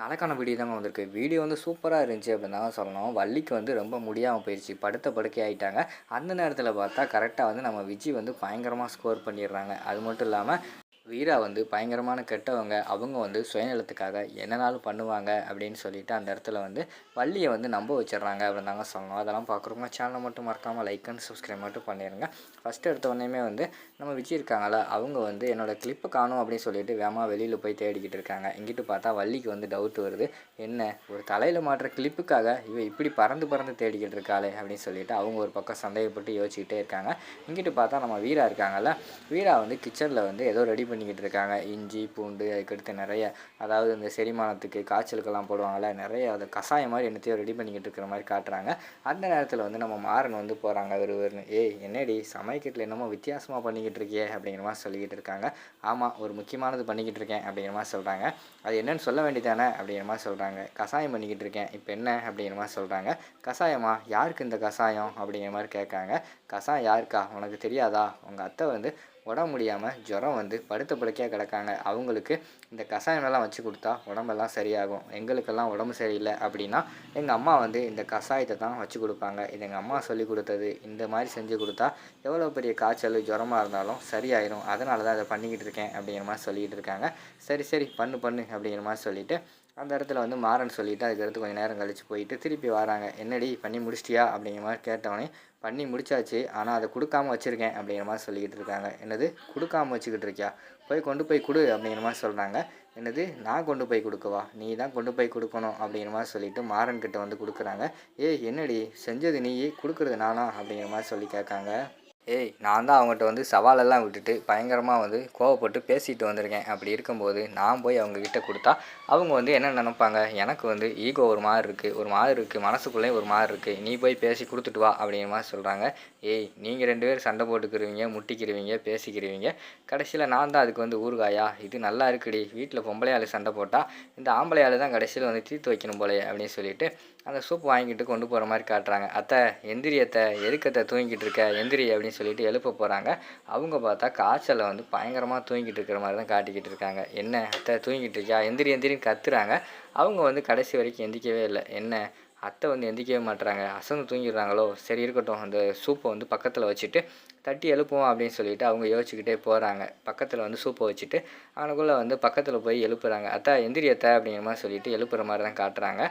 நாளைக்கான வீடியோ தாங்க வந்திருக்கு. வீடியோ வந்து சூப்பராக இருந்துச்சு அப்படின்னு தான் சொல்லணும். வள்ளிக்கு வந்து ரொம்ப முடியாமல் போயிடுச்சு படுத்த படுக்கை ஆகிட்டாங்க அந்த நேரத்தில் பார்த்தா கரெக்டாக வந்து நம்ம விஜய் வந்து பயங்கரமாக ஸ்கோர் பண்ணிடுறாங்க. அது மட்டும் இல்லாமல் வீரா வந்து பயங்கரமான கெட்டவங்க. அவங்க வந்து சுயநலத்துக்காக என்னனாலும் பண்ணுவாங்க அப்படின்னு சொல்லிட்டு அந்த இடத்துல வந்து வள்ளியை வந்து நம்ப வச்சிடுறாங்க அப்படின்னு தாங்க சொல்லணும். அதெல்லாம் பார்க்குறவங்க சேனலை மட்டும் மறக்காமல் லைக் அண்ட் சப்ஸ்கிரைப் மட்டும் பண்ணிடுங்க. ஃபஸ்ட்டு எடுத்த உடனேமே வந்து நம்ம விஜய் அவங்க வந்து என்னோடய கிளிப்பு காணும் அப்படின்னு சொல்லிட்டு வேமா வெளியில் போய் தேடிக்கிட்டு இருக்காங்க. இங்கிட்டு பார்த்தா வள்ளிக்கு வந்து டவுட் வருது. என்ன ஒரு தலையில் மாட்டுற கிளிப்புக்காக இவ இப்படி பறந்து பறந்து தேடிக்கிட்டு இருக்காளே அப்படின்னு சொல்லிட்டு அவங்க ஒரு பக்கம் சந்தேகப்பட்டு யோசிச்சுக்கிட்டே இருக்காங்க. இங்கிட்டு பார்த்தா நம்ம வீரா இருக்காங்கல்ல வீரா வந்து கிச்சனில் வந்து ஏதோ ரெடி பண்ணி பண்ணிக்கிட்டு இருக்காங்க இஞ்சி பூண்டு அதுக்கடுத்து நிறைய அதாவது இந்த செரிமானத்துக்கு காய்ச்சலுக்கெல்லாம் போடுவாங்கள்ல நிறைய அது கஷாயம் மாதிரி என்னத்தையோ ரெடி பண்ணிக்கிட்டு இருக்கிற மாதிரி காட்டுறாங்க. அந்த நேரத்தில் வந்து நம்ம மாறன் வந்து போகிறாங்க விறுவிறுன்னு ஏய் என்னடி சமைக்கட்டில் என்னமோ வித்தியாசமாக பண்ணிக்கிட்டு இருக்கியே அப்படிங்கிற மாதிரி சொல்லிக்கிட்டு இருக்காங்க. ஆமாம் ஒரு முக்கியமானது பண்ணிக்கிட்டு இருக்கேன் அப்படிங்கிற மாதிரி சொல்கிறாங்க அது என்னன்னு சொல்ல வேண்டியதானே அப்படிங்கிற மாதிரி சொல்கிறாங்க கஷாயம் பண்ணிக்கிட்டு இருக்கேன் இப்போ என்ன? அப்படிங்கிற மாதிரி சொல்கிறாங்க கஷாயமா? யாருக்கு இந்த கஷாயம்? அப்படிங்கிற மாதிரி கேட்காங்க கஷாயம் யாருக்கா? உனக்கு தெரியாதா? உங்கள் அத்தை வந்து உடம்பு முடியாமல் ஜுரம் வந்து படுத்த படுக்கையாக கிடக்காங்க. அவங்களுக்கு இந்த கஷாயமெல்லாம் வச்சு கொடுத்தா உடம்பெல்லாம் சரியாகும். எங்களுக்கெல்லாம் உடம்பு சரியில்லை அப்படின்னா எங்கள் அம்மா வந்து இந்த கஷாயத்தை தான் வச்சு கொடுப்பாங்க. இது எங்கள் அம்மா சொல்லி கொடுத்தது. இந்த மாதிரி செஞ்சு கொடுத்தா எவ்வளோ பெரிய காய்ச்சல் ஜுரமாக இருந்தாலும் சரியாயிரும். அதனால தான் அதை பண்ணிக்கிட்டு இருக்கேன் அப்படிங்கிற மாதிரி சொல்லிக்கிட்டு இருக்காங்க. சரி சரி பண்ணு பண்ணு அப்படிங்கிற மாதிரி சொல்லிவிட்டு அந்த இடத்துல வந்து மாறன் சொல்லிவிட்டு அதுக்கடுத்து கொஞ்சம் நேரம் கழித்து போயிட்டு திருப்பி வராங்க. என்னடி பண்ணி முடிச்சிட்டியா? அப்படிங்கிற மாதிரி கேட்டவொடனே பண்ணி முடிச்சாச்சு ஆனால் அதை கொடுக்காம வச்சுருக்கேன் அப்படிங்கிற மாதிரி சொல்லிக்கிட்டு இருக்காங்க. என்னது? கொடுக்காம வச்சுக்கிட்டு இருக்கியா? போய் கொண்டு போய் கொடு அப்படிங்கிற மாதிரி சொல்கிறாங்க என்னது? நான் கொண்டு போய் கொடுக்கவா? நீ தான் கொண்டு போய் கொடுக்கணும் அப்படிங்கிற மாதிரி சொல்லிட்டு மாறன்கிட்ட வந்து கொடுக்குறாங்க. ஏய் என்னடி? செஞ்சது நீ கொடுக்குறது நானா? அப்படிங்கிற மாதிரி சொல்லி கேட்காங்க. ஏய் நான் தான் அவங்ககிட்ட வந்து சவாலெல்லாம் விட்டுட்டு பயங்கரமாக வந்து கோவப்பட்டு பேசிட்டு வந்திருக்கேன். அப்படி இருக்கும்போது நான் போய் அவங்கக்கிட்ட கொடுத்தா அவங்க வந்து என்ன நினைப்பாங்க? எனக்கு வந்து ஈகோ ஒரு மாதிரி இருக்குது ஒரு மாதிரி இருக்குது மனசுக்குள்ளேயும் ஒரு மாதிரி இருக்குது நீ போய் பேசி கொடுத்துட்டு வா அப்படிங்கிற மாதிரி சொல்கிறாங்க ஏய் நீங்கள் ரெண்டு பேரும் சண்டை போட்டுக்கிருவீங்க முட்டிக்கிருவீங்க பேசிக்கிருவீங்க. கடைசியில் நான் தான் அதுக்கு வந்து ஊறுகாயா? இது நல்லா இருக்குடி வீட்டில் பொம்பளையாள் சண்டை போட்டால் இந்த ஆம்பளையாள் தான் கடைசியில் வந்து தீர்த்து வைக்கணும் போலே அப்படின்னு சொல்லிட்டு அந்த சூப் வாங்கிட்டு கொண்டு போகிற மாதிரி காட்டுறாங்க. அத்தை எந்திரியத்தை எதுக்கத்தை தூங்கிட்டு இருக்க? எந்திரி அப்படின்னு அப்படின்னு சொல்லிட்டு எழுப்ப போகிறாங்க அவங்க பார்த்தா காய்ச்சலை வந்து பயங்கரமாக தூங்கிட்டு இருக்கிற மாதிரி தான் காட்டிக்கிட்டு இருக்காங்க. என்ன அத்தை தூங்கிட்டு இருக்கியா? எந்திரி எந்திரின்னு கத்துறாங்க. அவங்க வந்து கடைசி வரைக்கும் எந்திக்கவே இல்லை. என்ன அத்தை வந்து எந்திக்கவே மாட்டுறாங்க அசந்து தூங்கிடுறாங்களோ? சரி இருக்கட்டும். அந்த சூப்பை வந்து பக்கத்தில் வச்சுட்டு தட்டி எழுப்புவோம் அப்படின்னு சொல்லிட்டு அவங்க யோசிச்சுக்கிட்டே போகிறாங்க பக்கத்தில் வந்து சூப்பை வச்சுட்டு அவனுக்குள்ளே வந்து பக்கத்தில் போய் எழுப்புறாங்க. அத்தா எந்திரி அத்தை அப்படிங்கிற மாதிரி சொல்லிட்டு எழுப்புற மாதிரி தான் காட்டுறாங்க.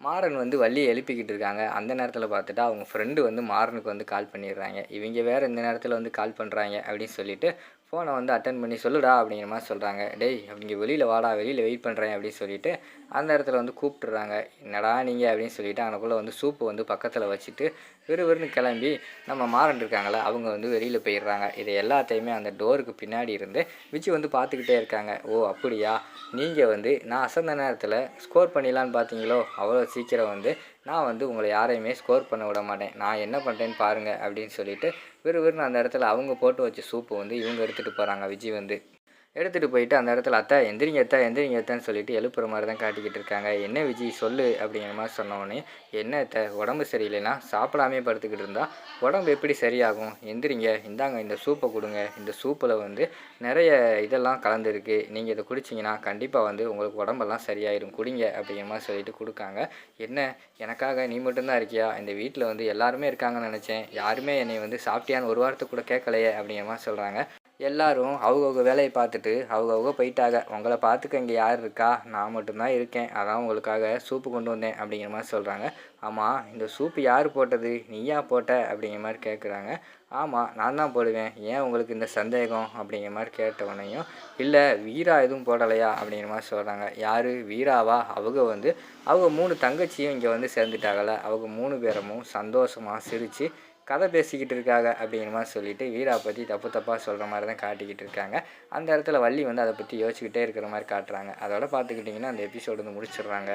மாறன் வந்து வள்ளியை எழுப்பிக்கிட்டு இருக்காங்க. அந்த நேரத்தில் பார்த்துட்டா அவங்க ஃப்ரெண்டு வந்து மாறனுக்கு வந்து கால் பண்ணிடுறாங்க. இவங்க வேறு இந்த நேரத்தில் வந்து கால் பண்ணுறாங்க அப்படின்னு சொல்லிட்டு ஃபோனை வந்து அட்டன் பண்ணி சொல்லுடா அப்படிங்கிற மாதிரி சொல்கிறாங்க டேய் அப்படிங்க வெளியில் வாடா வெளியில் வெயிட் பண்ணுறேன் அப்படின்னு சொல்லிட்டு அந்த இடத்துல வந்து கூப்பிட்டுறாங்க. என்னடா நீங்கள் அப்படின்னு சொல்லிட்டு அவனுக்குள்ளே வந்து சூப்பு வந்து பக்கத்தில் வச்சுட்டு விறுவிறுன்னு கிளம்பி நம்ம மாறன் இருக்காங்களே அவங்க வந்து வெளியில் போயிடுறாங்க. இதை எல்லாத்தையுமே அந்த டோருக்கு பின்னாடி இருந்து விஜய் வந்து பார்த்துக்கிட்டே இருக்காங்க. ஓ அப்படியா? நீங்கள் வந்து நான் அசந்த நேரத்தில் ஸ்கோர் பண்ணிடலான்னு பார்த்தீங்களோ? அவ்வளோ சீக்கிரம் வந்து நான் வந்து உங்களை யாரையுமே ஸ்கோர் பண்ண விட மாட்டேன். நான் என்ன பண்ணுறேன்னு பாருங்கள் அப்படின்னு சொல்லிட்டு விறுவிறுன்னு அந்த இடத்துல அவங்க போட்டு வச்ச சூப்பு வந்து இவங்க எடுத்துகிட்டு போகிறாங்க விஜய் வந்து எடுத்துகிட்டு போயிட்டு அந்த இடத்துல அத்தை எந்திரிங்க அத்தா எந்திரிங்க அத்தான்னு சொல்லிட்டு எழுப்புற மாதிரி தான் காட்டிக்கிட்டு இருக்காங்க. என்ன விஜய் சொல்லு அப்படிங்கிற மாதிரி சொன்னோடனே என்ன அத்தை உடம்பு சரியில்லைன்னா சாப்பிடாமே படுத்துக்கிட்டு இருந்தால் உடம்பு எப்படி சரியாகும்? எந்திரிங்க இந்தாங்க இந்த சூப்பை கொடுங்க. இந்த சூப்பில் வந்து நிறைய இதெல்லாம் கலந்துருக்கு. நீங்கள் இதை குடிச்சிங்கன்னா கண்டிப்பாக வந்து உங்களுக்கு உடம்பெல்லாம் சரியாயிடும் குடிங்க அப்படிங்கிற மாதிரி சொல்லிட்டு கொடுக்காங்க. என்ன எனக்காக நீ மட்டும்தான் இருக்கியா? இந்த வீட்டில் வந்து எல்லாருமே இருக்காங்கன்னு நினச்சேன். யாருமே என்னை வந்து சாப்பிட்டியான்னு ஒரு வாரத்துக்கு கூட கேட்கலையே அப்படிங்கிற மாதிரி சொல்கிறாங்க எல்லாரும் அவங்கவுங்க வேலையை பார்த்துட்டு அவங்கவுங்க போயிட்டாங்க. உங்களை பார்த்துக்க இங்கே யார் இருக்கா? நான் மட்டும்தான் இருக்கேன். அதான் உங்களுக்காக சூப்பு கொண்டு வந்தேன் அப்படிங்கிற மாதிரி சொல்கிறாங்க ஆமாம் இந்த சூப்பு யார் போட்டது? நீயா போட்ட? அப்படிங்கிற மாதிரி கேட்குறாங்க ஆமாம் நான் தான் போடுவேன். ஏன் உங்களுக்கு இந்த சந்தேகம்? அப்படிங்கிற மாதிரி கேட்டவனையும் இல்லை வீரா எதுவும் போடலையா? அப்படிங்கிற மாதிரி சொல்கிறாங்க யார்? வீராவா? அவங்க வந்து அவங்க மூணு தங்கச்சியும் இங்கே வந்து சேர்ந்துட்டாங்கல்ல. அவங்க மூணு பேரமும் சந்தோஷமாக சிரித்து கதை பேசிக்கிட்டு இருக்காங்க அப்படிங்கிற மாதிரி சொல்லிட்டு வீரா பற்றி தப்பு தப்பாக சொல்கிற மாதிரி தான் காட்டிக்கிட்டு இருக்காங்க. அந்த இடத்துல வள்ளி வந்து அதை பற்றி யோசிச்சுக்கிட்டே இருக்கிற மாதிரி காட்டுறாங்க. அதோட பார்த்துக்கிட்டிங்கன்னா அந்த எபிசோடு வந்து முடிச்சிடுறாங்க.